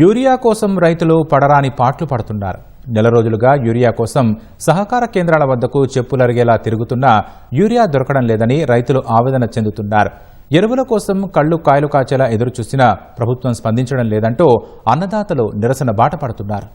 Urea కోసం రైతులు పడరాని పాట్లు పడుతున్నారు. నెల రోజులుగా యూరియా కోసం సహకార కేంద్రాల వద్దకు చెప్పులరిగేలా తిరుగుతున్నా యూరియా దొరకడం లేదని రైతులు ఆవేదన చెందుతున్నారు. ఎరువుల కోసం కళ్ళు కాయలు కాచేలా ఎదురుచూసినా ప్రభుత్వం స్పందించడం లేదంటూ అన్నదాతలు నిరసన బాట పడుతున్నారు.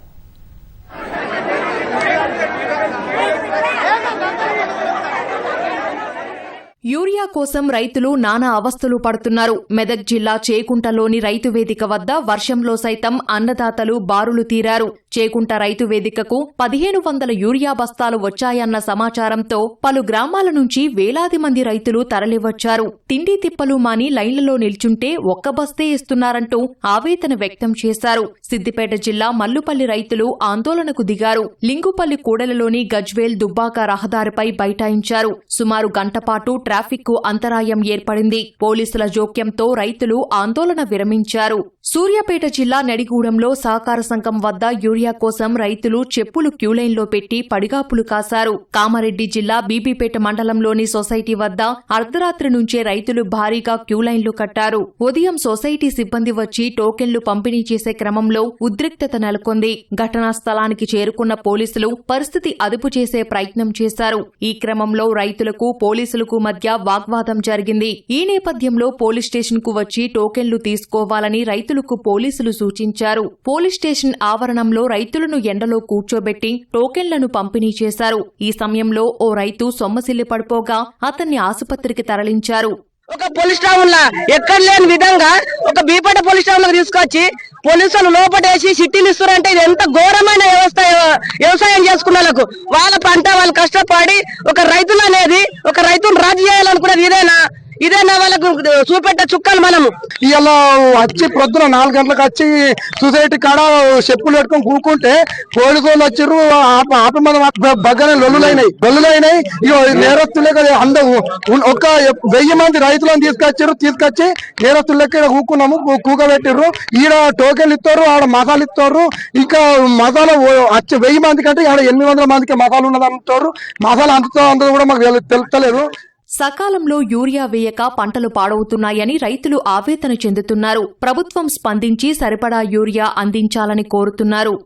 యూరియా కోసం రైతులు నానా అవస్థలు పడుతున్నారు. మెదక్ జిల్లా చేకుంటలోని రైతు వేదిక వద్ద వర్షంలో సైతం అన్నదాతలు బారులు తీరారు. చేకుంట రైతు వేదికకు పదిహేను వందల యూరియా బస్తాలు వచ్చాయన్న సమాచారంతో పలు గ్రామాల నుంచి వేలాది మంది రైతులు తరలివచ్చారు. తిండి తిప్పలు మాని లైన్లలో నిల్చుంటే ఒక్క బస్తే ఇస్తున్నారంటూ ఆవేదన వ్యక్తం చేశారు. సిద్దిపేట జిల్లా మల్లుపల్లి రైతులు ఆందోళనకు దిగారు. లింగుపల్లి కూడలలోని గజ్వేల్ దుబ్బాక రహదారిపై బైఠాయించారు. సుమారు గంటపాటు ట్రాఫిక్కు అంతరాయం ఏర్పడింది. పోలీసుల జోక్యంతో రైతులు ఆందోళన విరమించారు. సూర్యాపేట జిల్లా నడిగూడెంలో సహకార సంఘం వద్ద యూరియా కోసం రైతులు చెప్పులు క్యూలైన్లో పెట్టి పడిగాపులు కాశారు. కామారెడ్డి జిల్లా బీబీపేట మండలంలోని సొసైటీ వద్ద అర్ధరాత్రి నుంచే రైతులు భారీగా క్యూలైన్లు కట్టారు. ఉదయం సొసైటీ సిబ్బంది వచ్చి టోకెన్లు పంపిణీ చేసే క్రమంలో ఉద్రిక్తత నెలకొంది. ఘటనా స్థలానికి చేరుకున్న పోలీసులు పరిస్థితి అదుపు చేసే ప్రయత్నం చేశారు. ఈ క్రమంలో రైతులకు పోలీసులకు మధ్య వాగ్వాదం జరిగింది. ఈ నేపథ్యంలో పోలీస్ స్టేషన్కు వచ్చి టోకెన్లు తీసుకోవాలని రైతులకు పోలీసులు సూచించారు. పోలీస్ స్టేషన్ ఆవరణంలో రైతులను ఎండలో కూర్చోబెట్టి టోకెన్లను పంపిణీ చేశారు. ఈ సమయంలో ఓ రైతు సొమ్మసిల్లి పడిపోగా అతన్ని ఆసుపత్రికి తరలించారు. ఒక పోలీస్ స్టేషన్ ఎక్కడ లేని విధంగా ఒక బీపట పోలీస్ స్టేషన్లో తీసుకొచ్చి పోలీసులు లోపటేసి సిట్టీలు ఇస్తారంటే ఇది ఎంత ఘోరమైన వ్యవస్థ వ్యవసాయం చేసుకున్న వాళ్ళకు. వాళ్ళ పంట వాళ్ళు కష్టపడి ఒక రైతులు అనేది రాజు చేయాలనుకున్నది ఇదేనా? ఇదేనా వాళ్ళకు చూపెట్ట చుక్కలు మనం ఇవాళ వచ్చి ప్రొద్దున నాలుగు గంటలకు వచ్చి సొసైటీ కాడ చెప్పులు పెట్టుకొని కూకుంటే పోలీసులు వచ్చిర్రు ఆప ఆప మన బగ్గనే లొల్లులైనాయి. లొల్లులైనాయి. ఇక నేరస్తులే కదా అందరూ ఒక వెయ్యి మంది రైతులను తీసుకొచ్చారు తీసుకొచ్చి నేరస్తులకి లెక్క కూకున్నాము కూ- కూకబెట్టిర్రు. ఈడ టోకెన్లు ఇస్తారు ఆడ మసాలు ఇస్తారు ఇంకా మసాలా వచ్చి వెయ్యి మంది కంటే ఆడ ఎనిమిది వందల మందికి మసాలు ఉన్నది అంటారు. మసాలా అంతతో అందరూ కూడా మాకు తెలుస్తలేదు. సకాలంలో యూరియా వేయక పంటలు పాడవుతున్నాయని రైతులు ఆవేదన చెందుతున్నారు. ప్రభుత్వం స్పందించి సరిపడా యూరియా అందించాలని కోరుతున్నారు.